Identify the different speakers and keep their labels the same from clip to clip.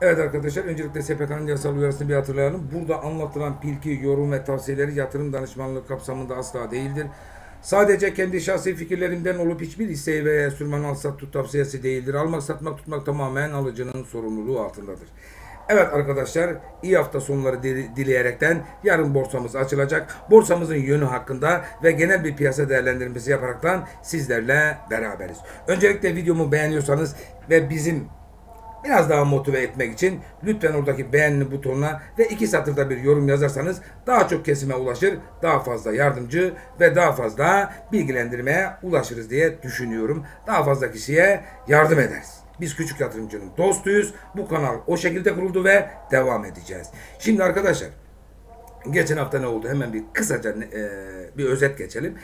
Speaker 1: Evet arkadaşlar öncelikle SPK'nın yasal uyarısını bir hatırlayalım. Burada anlatılan bilgi, yorum ve tavsiyeleri yatırım danışmanlığı kapsamında asla değildir. Sadece kendi şahsi fikirlerimden olup hiçbir isteği veya sürmen al sat tut tavsiyesi değildir. Almak satmak tutmak tamamen alıcının sorumluluğu altındadır. Evet arkadaşlar iyi hafta sonları dileyerekten yarın borsamız açılacak. Borsamızın yönü hakkında ve genel bir piyasa değerlendirmesi yaparaktan sizlerle beraberiz. Öncelikle videomu beğeniyorsanız ve bizim biraz daha motive etmek için lütfen oradaki beğeni butonuna ve iki satırda bir yorum yazarsanız daha çok kesime ulaşır, daha fazla yardımcı ve daha fazla bilgilendirmeye ulaşırız diye düşünüyorum. Daha fazla kişiye yardım ederiz. Biz küçük yatırımcının dostuyuz. Bu kanal o şekilde kuruldu ve devam edeceğiz. Şimdi arkadaşlar Geçen hafta ne oldu? Hemen bir kısaca e, bir özet geçelim.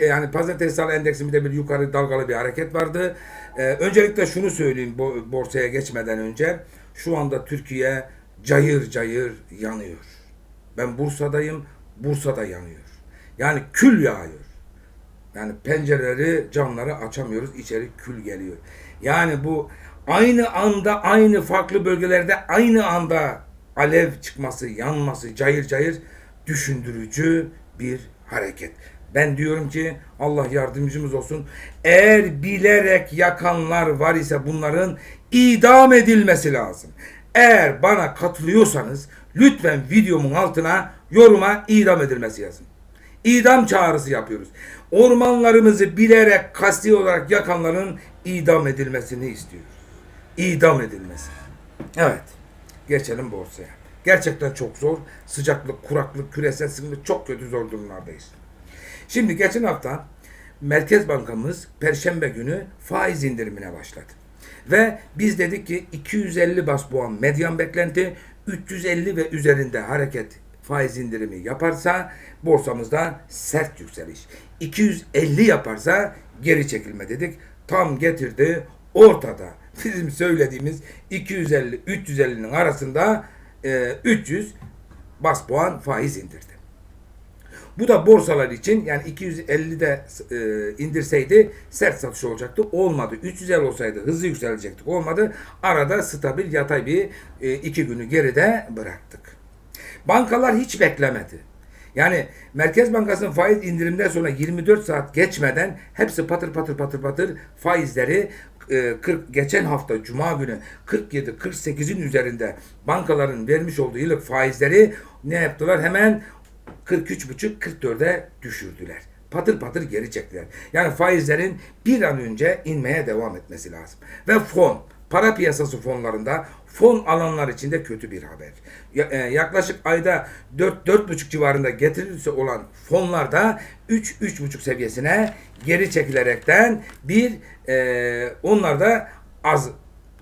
Speaker 1: Yani pazartesi salı endeksinde bir yukarı dalgalı bir hareket vardı. E, öncelikle şunu söyleyeyim bo- borsaya geçmeden önce. Şu anda Türkiye cayır cayır yanıyor. Ben Bursa'dayım. Bursa'da yanıyor. Yani kül yağıyor. Yani pencereleri, camları açamıyoruz. İçeri kül geliyor. Yani bu aynı anda, aynı farklı bölgelerde aynı anda alev çıkması, yanması, cayır cayır düşündürücü bir hareket. Ben diyorum ki Allah yardımcımız olsun. Eğer bilerek yakanlar var ise bunların idam edilmesi lazım. Eğer bana katılıyorsanız lütfen videomun altına yoruma idam edilmesi yazın. İdam çağrısı yapıyoruz. Ormanlarımızı bilerek kasti olarak yakanların idam edilmesini istiyoruz. İdam edilmesi. Evet. Geçelim borsaya. Gerçekten çok zor. Sıcaklık, kuraklık, küresel sıkıntı çok kötü zor durumlardayız. Şimdi geçen hafta Merkez Bankamız Perşembe günü faiz indirimine başladı. Ve biz dedik ki 250 bas puan medyan beklenti 350 ve üzerinde hareket faiz indirimi yaparsa borsamızda sert yükseliş. 250 yaparsa geri çekilme dedik. Tam getirdi ortada. Bizim söylediğimiz 250 350'nin arasında e, 300 bas puan faiz indirdi. Bu da borsalar için yani 250'de e, indirseydi sert satış olacaktı. Olmadı. 350 olsaydı hızlı yükselecektik. Olmadı. Arada stabil yatay bir e, iki günü geride bıraktık. Bankalar hiç beklemedi. Yani Merkez Bankası'nın faiz indirimden sonra 24 saat geçmeden hepsi patır patır patır patır faizleri e, 40 geçen hafta Cuma günü 47 48'in üzerinde bankaların vermiş olduğu yıllık faizleri ne yaptılar? Hemen 43,5 44'e düşürdüler. Patır patır geri çektiler. Yani faizlerin bir an önce inmeye devam etmesi lazım. Ve fon, para piyasası fonlarında fon alanlar için de kötü bir haber. E, yaklaşık ayda 4-4,5 civarında getirirse olan fonlarda 3-3,5 seviyesine geri çekilerekten bir e, onlar da az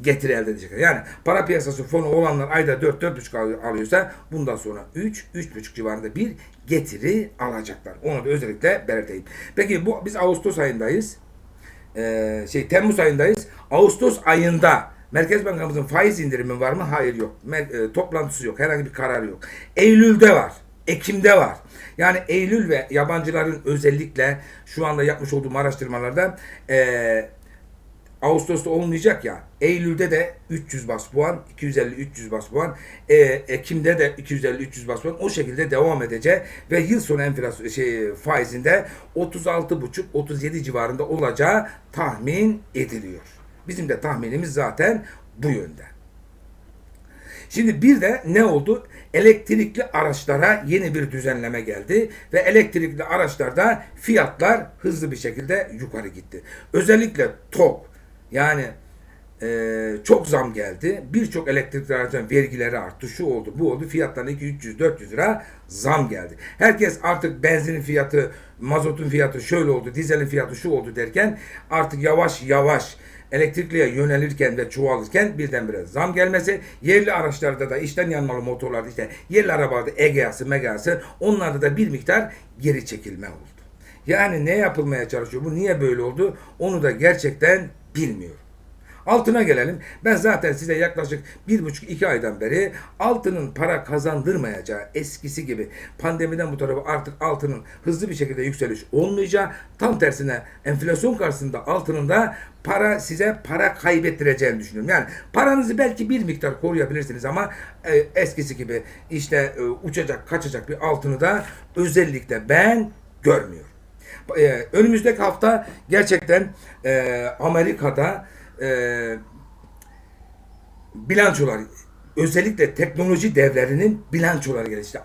Speaker 1: getiri elde edecekler. Yani para piyasası fonu olanlar ayda 4-4,5 al- alıyorsa bundan sonra 3-3,5 civarında bir getiri alacaklar. Onu da özellikle belirteyim. Peki bu biz Ağustos ayındayız. Ee, şey Temmuz ayındayız. Ağustos ayında Merkez Bankamızın faiz indirimi var mı? Hayır yok. Me- e, toplantısı yok. Herhangi bir karar yok. Eylül'de var. Ekim'de var. Yani Eylül ve yabancıların özellikle şu anda yapmış olduğum araştırmalarda e, Ağustos'ta olmayacak ya. Eylül'de de 300 bas puan, 250-300 bas puan, e, Ekim'de de 250-300 bas puan o şekilde devam edecek ve yıl sonu enflasyon şey faizinde 36,5-37 civarında olacağı tahmin ediliyor. Bizim de tahminimiz zaten bu yönde. Şimdi bir de ne oldu? Elektrikli araçlara yeni bir düzenleme geldi ve elektrikli araçlarda fiyatlar hızlı bir şekilde yukarı gitti. Özellikle TOG yani e, çok zam geldi. Birçok elektrikli aracın vergileri arttı. Şu oldu, bu oldu. Fiyatlarına 200-300-400 lira zam geldi. Herkes artık benzinin fiyatı, mazotun fiyatı şöyle oldu, dizelin fiyatı şu oldu derken artık yavaş yavaş elektrikliye yönelirken ve çoğalırken birdenbire zam gelmesi, yerli araçlarda da içten yanmalı motorlarda işte yerli arabalarda EGA'sı, MEGA'sı onlarda da bir miktar geri çekilme oldu. Yani ne yapılmaya çalışıyor? Bu niye böyle oldu? Onu da gerçekten bilmiyorum. Altına gelelim. Ben zaten size yaklaşık bir buçuk iki aydan beri altının para kazandırmayacağı eskisi gibi pandemiden bu tarafa artık altının hızlı bir şekilde yükseliş olmayacağı tam tersine enflasyon karşısında altının da para size para kaybettireceğini düşünüyorum. Yani paranızı belki bir miktar koruyabilirsiniz ama e, eskisi gibi işte e, uçacak kaçacak bir altını da özellikle ben görmüyorum. E, önümüzdeki hafta gerçekten e, Amerika'da e, bilançolar özellikle teknoloji devlerinin bilançoları gelir. İşte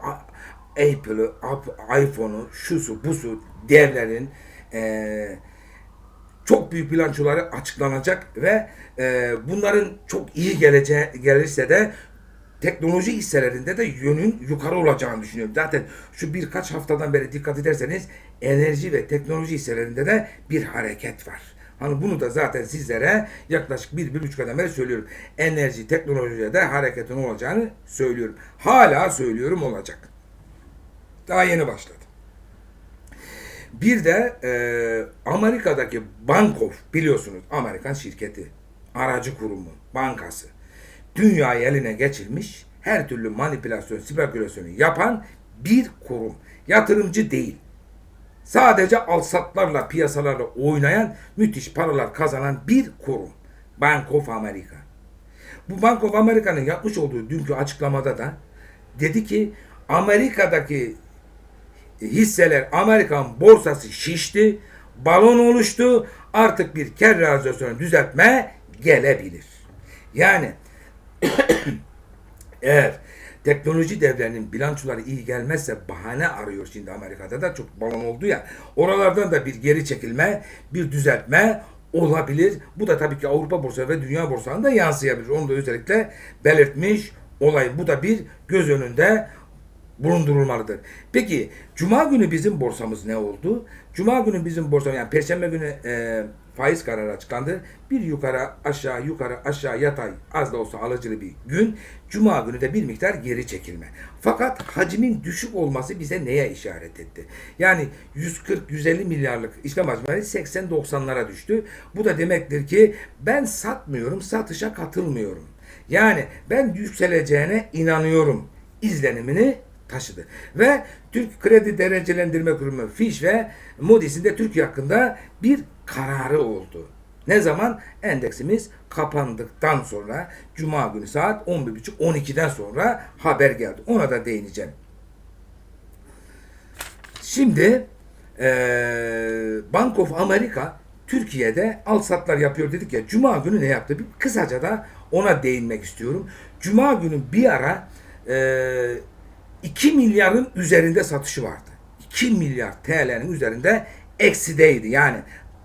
Speaker 1: Apple'ı, App- iPhone'u, şusu, busu devlerin e, çok büyük bilançoları açıklanacak ve e, bunların çok iyi geleceği gelirse de teknoloji hisselerinde de yönün yukarı olacağını düşünüyorum. Zaten şu birkaç haftadan beri dikkat ederseniz enerji ve teknoloji hisselerinde de bir hareket var. Hani bunu da zaten sizlere yaklaşık bir, bir buçuk aydan beri söylüyorum. Enerji, teknolojide de hareketin olacağını söylüyorum. Hala söylüyorum olacak. Daha yeni başladı. Bir de e, Amerika'daki Bank of biliyorsunuz Amerikan şirketi, aracı kurumu, bankası. Dünyayı eline geçirmiş, her türlü manipülasyon, spekülasyonu yapan bir kurum. Yatırımcı değil. Sadece alsatlarla, piyasalarla oynayan, müthiş paralar kazanan bir kurum. Bank of America. Bu Bank of America'nın yapmış olduğu dünkü açıklamada da dedi ki Amerika'daki hisseler Amerikan borsası şişti, balon oluştu, artık bir kar realizasyonu düzeltme gelebilir. Yani eğer teknoloji devlerinin bilançoları iyi gelmezse bahane arıyor şimdi Amerika'da da çok balon oldu ya. Oralardan da bir geri çekilme, bir düzeltme olabilir. Bu da tabii ki Avrupa borsası ve dünya borsalarında yansıyabilir. Onu da özellikle belirtmiş olay. Bu da bir göz önünde bulundurulmalıdır. Peki Cuma günü bizim borsamız ne oldu? Cuma günü bizim borsamız yani Perşembe günü e, faiz kararı açıklandı. Bir yukarı aşağı yukarı aşağı yatay az da olsa alıcılı bir gün. Cuma günü de bir miktar geri çekilme. Fakat hacmin düşük olması bize neye işaret etti? Yani 140-150 milyarlık işlem hacmi 80-90'lara düştü. Bu da demektir ki ben satmıyorum, satışa katılmıyorum. Yani ben yükseleceğine inanıyorum izlenimini taşıdı. Ve Türk Kredi Derecelendirme Kurumu Fitch ve Moody's'in de Türkiye hakkında bir kararı oldu. Ne zaman? Endeksimiz kapandıktan sonra Cuma günü saat 11.30-12'den sonra haber geldi. Ona da değineceğim. Şimdi eee Bank of America Türkiye'de al satlar yapıyor dedik ya. Cuma günü ne yaptı? Bir kısaca da ona değinmek istiyorum. Cuma günü bir ara eee 2 milyarın üzerinde satışı vardı. 2 milyar TL'nin üzerinde eksideydi. Yani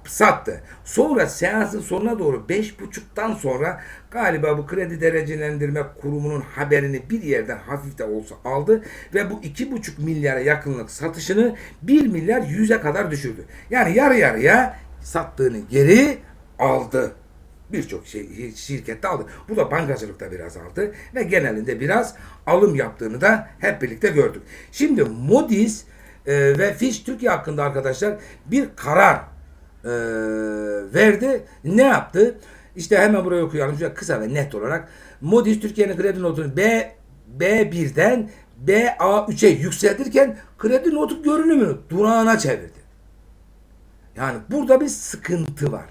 Speaker 1: sattı. Sonra seansın sonuna doğru 5.5'tan sonra galiba bu kredi derecelendirme kurumunun haberini bir yerden hafif de olsa aldı ve bu 2.5 milyara yakınlık satışını 1 milyar 100'e kadar düşürdü. Yani yarı yarıya sattığını geri aldı. Birçok şey şirkette aldı. Bu da bankacılıkta biraz aldı ve genelinde biraz alım yaptığını da hep birlikte gördük. Şimdi Moody's e, ve Fitch Türkiye hakkında arkadaşlar bir karar e, verdi. Ne yaptı? İşte hemen buraya okuyalım. Şöyle kısa ve net olarak. Moody's Türkiye'nin kredi notunu B B1'den BA3'e yükseltirken kredi notu görünümünü durağına çevirdi. Yani burada bir sıkıntı var.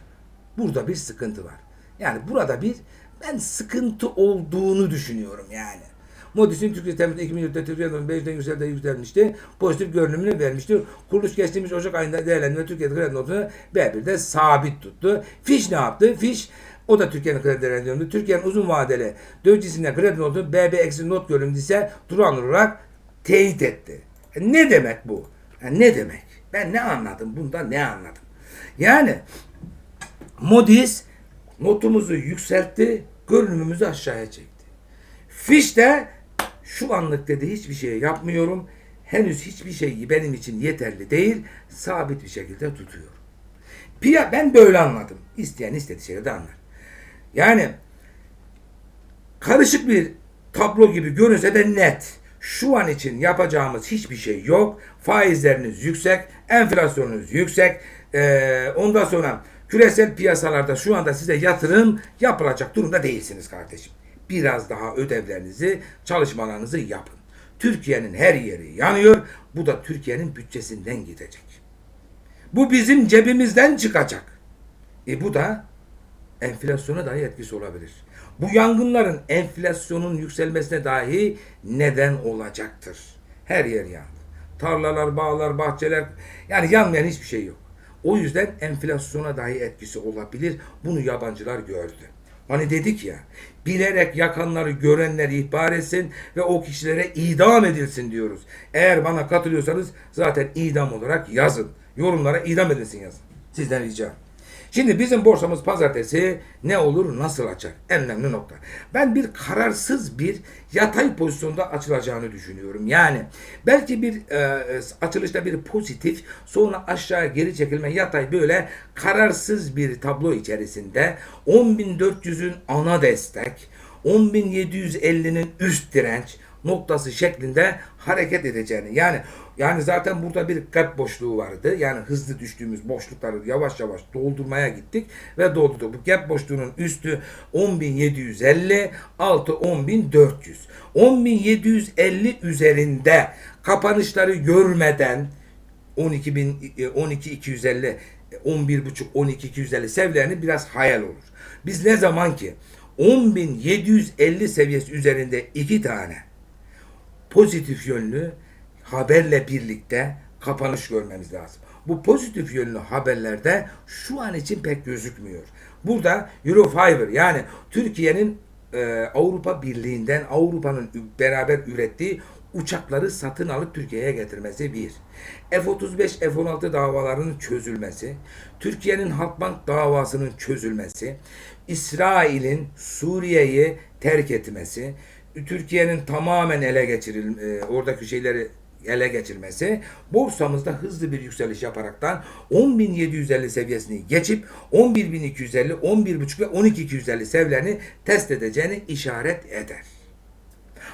Speaker 1: Burada bir sıkıntı var. Yani burada bir ben sıkıntı olduğunu düşünüyorum yani. Modis'in Türkiye Temmuz'da 2004'te Türkiye'den 5'ten yükseldi yükselmişti. Pozitif görünümünü vermişti. Kuruluş geçtiğimiz Ocak ayında değerlendirme Türkiye'de kredi notunu B1'de sabit tuttu. Fiş ne yaptı? Fiş o da Türkiye'nin kredi değerlendirmesi. Türkiye'nin uzun vadeli dövizcisinde kredi notu BB eksi not görünümü ise duran olarak teyit etti. E ne demek bu? E ne demek? Ben ne anladım? Bundan ne anladım? Yani Moody's notumuzu yükseltti, görünümümüzü aşağıya çekti. Fish de şu anlık dedi hiçbir şey yapmıyorum. Henüz hiçbir şey benim için yeterli değil. Sabit bir şekilde tutuyor. Piya ben böyle anladım. İsteyen istediği şekilde anlar. Yani karışık bir tablo gibi görünse de net. Şu an için yapacağımız hiçbir şey yok. Faizleriniz yüksek, enflasyonunuz yüksek. Ee, ondan sonra Küresel piyasalarda şu anda size yatırım yapılacak durumda değilsiniz kardeşim. Biraz daha ödevlerinizi, çalışmalarınızı yapın. Türkiye'nin her yeri yanıyor. Bu da Türkiye'nin bütçesinden gidecek. Bu bizim cebimizden çıkacak. E bu da enflasyona dahi etkisi olabilir. Bu yangınların enflasyonun yükselmesine dahi neden olacaktır. Her yer yandı. Tarlalar, bağlar, bahçeler yani yanmayan hiçbir şey yok. O yüzden enflasyona dahi etkisi olabilir. Bunu yabancılar gördü. Hani dedik ya, bilerek yakanları görenler ihbar etsin ve o kişilere idam edilsin diyoruz. Eğer bana katılıyorsanız zaten idam olarak yazın. Yorumlara idam edilsin yazın. Sizden ricam. Şimdi bizim borsamız pazartesi ne olur nasıl açar? En önemli nokta. Ben bir kararsız bir yatay pozisyonda açılacağını düşünüyorum. Yani belki bir e, açılışta bir pozitif sonra aşağı geri çekilme yatay böyle kararsız bir tablo içerisinde 10.400'ün ana destek 10.750'nin üst direnç noktası şeklinde hareket edeceğini yani yani zaten burada bir gap boşluğu vardı. Yani hızlı düştüğümüz boşlukları yavaş yavaş doldurmaya gittik ve doldurduk. Bu gap boşluğunun üstü 10.750, altı 10.400. 10.750 üzerinde kapanışları görmeden 12.000 12 250 11 buçuk 12 250 seviyelerinin biraz hayal olur. Biz ne zaman ki 10.750 seviyesi üzerinde iki tane pozitif yönlü haberle birlikte kapanış görmemiz lazım. Bu pozitif yönlü haberlerde şu an için pek gözükmüyor. Burada Eurofiber yani Türkiye'nin e, Avrupa Birliği'nden Avrupa'nın beraber ürettiği uçakları satın alıp Türkiye'ye getirmesi bir. F-35, F-16 davalarının çözülmesi, Türkiye'nin Halkbank davasının çözülmesi, İsrail'in Suriye'yi terk etmesi, Türkiye'nin tamamen ele geçiril e, oradaki şeyleri ele geçirmesi borsamızda hızlı bir yükseliş yaparaktan 10.750 seviyesini geçip 11.250, 11.5 ve 12.250 seviyelerini test edeceğini işaret eder.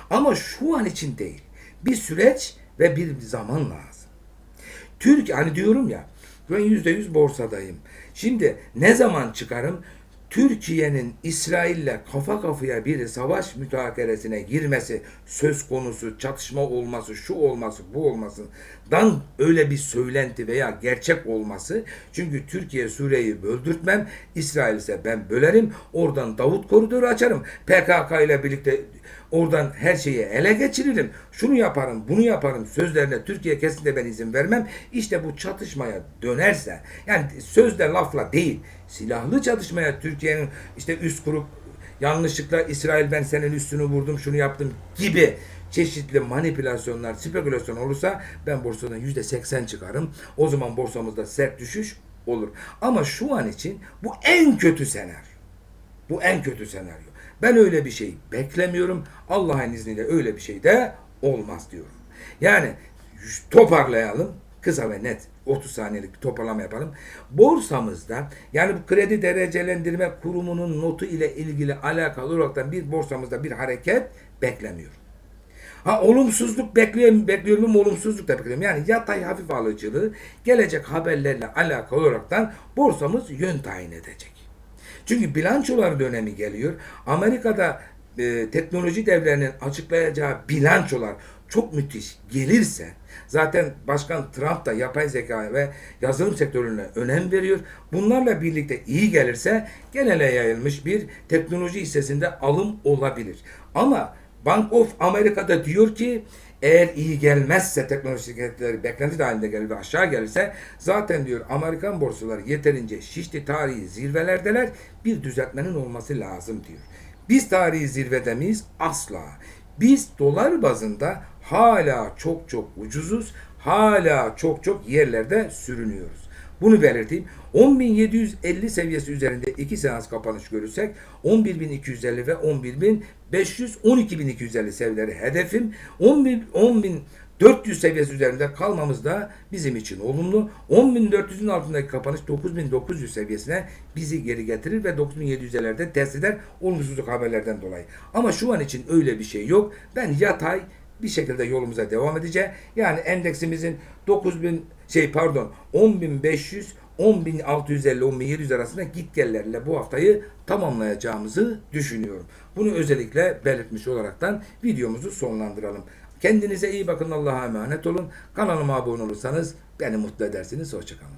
Speaker 1: Ama şu an için değil. Bir süreç ve bir zaman lazım. Türk hani diyorum ya ben %100 borsadayım. Şimdi ne zaman çıkarım? Türkiye'nin İsrail'le kafa kafaya bir savaş mütakeresine girmesi söz konusu, çatışma olması, şu olması, bu olmasından öyle bir söylenti veya gerçek olması. Çünkü Türkiye Suriye'yi böldürtmem, İsrail ise ben bölerim, oradan Davut koridoru açarım. PKK ile birlikte oradan her şeyi ele geçiririm. Şunu yaparım, bunu yaparım sözlerine Türkiye kesinlikle ben izin vermem. İşte bu çatışmaya dönerse, yani sözle lafla değil, silahlı çatışmaya Türkiye'nin işte üst kurup yanlışlıkla İsrail ben senin üstünü vurdum, şunu yaptım gibi çeşitli manipülasyonlar, spekülasyon olursa ben borsadan yüzde seksen çıkarım. O zaman borsamızda sert düşüş olur. Ama şu an için bu en kötü senaryo. Bu en kötü senaryo. Ben öyle bir şey beklemiyorum. Allah'ın izniyle öyle bir şey de olmaz diyorum. Yani toparlayalım. Kısa ve net 30 saniyelik bir toparlama yapalım. Borsamızda yani bu kredi derecelendirme kurumunun notu ile ilgili alakalı olarak bir borsamızda bir hareket beklemiyorum. Ha olumsuzluk bekliyorum, bekliyorum olumsuzluk da bekliyorum. Yani yatay hafif alıcılığı gelecek haberlerle alakalı olaraktan borsamız yön tayin edecek. Çünkü bilançolar dönemi geliyor. Amerika'da e, teknoloji devlerinin açıklayacağı bilançolar çok müthiş gelirse zaten Başkan Trump da yapay zeka ve yazılım sektörüne önem veriyor. Bunlarla birlikte iyi gelirse genele yayılmış bir teknoloji hissesinde alım olabilir. Ama Bank of Amerika'da diyor ki eğer iyi gelmezse teknoloji şirketleri beklenti dahilinde gelir ve aşağı gelirse zaten diyor Amerikan borsaları yeterince şişti tarihi zirvelerdeler bir düzeltmenin olması lazım diyor. Biz tarihi zirvede miyiz? Asla. Biz dolar bazında hala çok çok ucuzuz. Hala çok çok yerlerde sürünüyoruz. Bunu belirteyim. 10.750 seviyesi üzerinde 2 seans kapanış görürsek 11.250 ve 11.500 12.250 seviyeleri hedefim. 10.000 400 seviyesi üzerinde kalmamız da bizim için olumlu. 10.400'ün altındaki kapanış 9.900 seviyesine bizi geri getirir ve 9.700'lerde test eder olumsuzluk haberlerden dolayı. Ama şu an için öyle bir şey yok. Ben yatay bir şekilde yolumuza devam edeceğiz. Yani endeksimizin 9000 şey pardon 10500 10.650-10.700 arasında git gellerle bu haftayı tamamlayacağımızı düşünüyorum. Bunu özellikle belirtmiş olaraktan videomuzu sonlandıralım. Kendinize iyi bakın Allah'a emanet olun. Kanalıma abone olursanız beni mutlu edersiniz. Hoşçakalın.